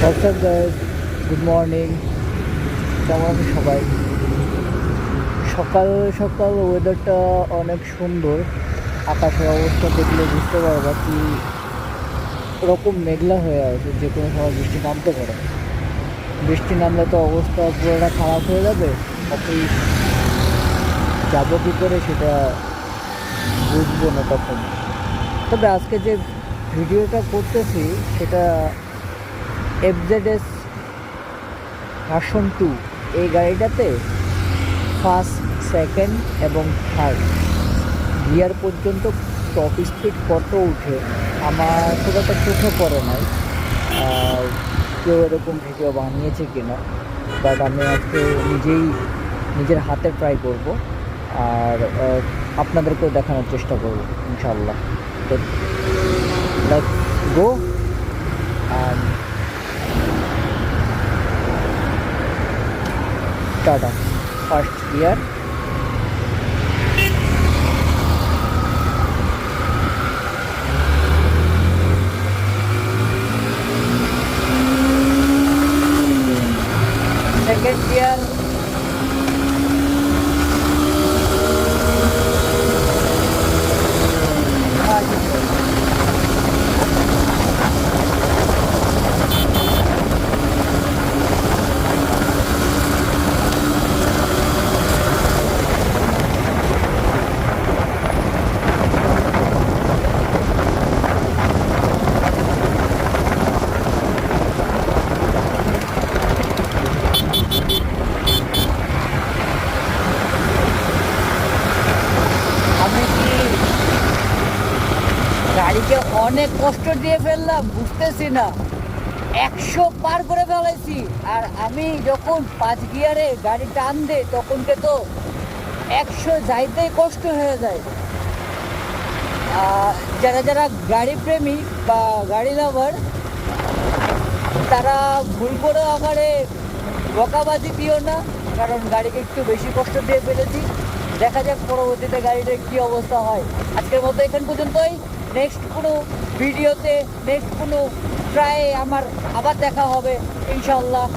WhatsApp guys good morning কেমন আছে সবাই? সকাল সকাল ওয়েদারটা অনেক সুন্দর। আকাশের অবস্থা দেখলে বুঝতে পারবা কি ওরকম মেঘলা হয়ে আছে, যে কোনো সময় বৃষ্টি নামতে পারে। বৃষ্টি নামলে তো অবস্থা পুরোটা খারাপ হয়ে যাবে। অফিস যাব কী করে সেটা বুঝব না তখন। তবে আজকে যে ভিডিওটা করতেছি, সেটা এফজেডএস ভার্সন টু এই গাড়িটাতে ফার্স্ট সেকেন্ড এবং থার্ড গিয়ার পর্যন্ত টপ স্পিড কত উঠে আমার খুব একটা চোখে পড়ে নাই। আর কেউ এরকম ভিডিও বানিয়েছে কিনা বাট আমি আজকে নিজেই নিজের হাতে ট্রাই করব। আর আপনাদেরকেও দেখানোর চেষ্টা করব ইনশাল্লাহ তো go and Tata first year second year আমি কি গাড়িকে অনেক কষ্ট দিয়ে ফেললাম, বুঝতেছি না। একশো পার করে ফেলাইছি আর আমি যখন পাঁচ গিয়ারে গাড়ি টান দে তখনকে তো একশো যাইতেই কষ্ট হয়ে যায়। যারা যারা গাড়ি প্রেমী বা গাড়ি লাভার, তারা ভুল করে আকারে বকাবাজি দিও না, কারণ গাড়িকে একটু বেশি কষ্ট দিয়ে ফেলেছি। দেখা যাক পরবর্তীতে গাড়িটার কী অবস্থা হয়। আজকের মতো এখান পর্যন্তই। নেক্সট কোনো ভিডিওতে নেক্সট কোনো ট্রায়ে আমার আবার দেখা হবে ইনশাল্লাহ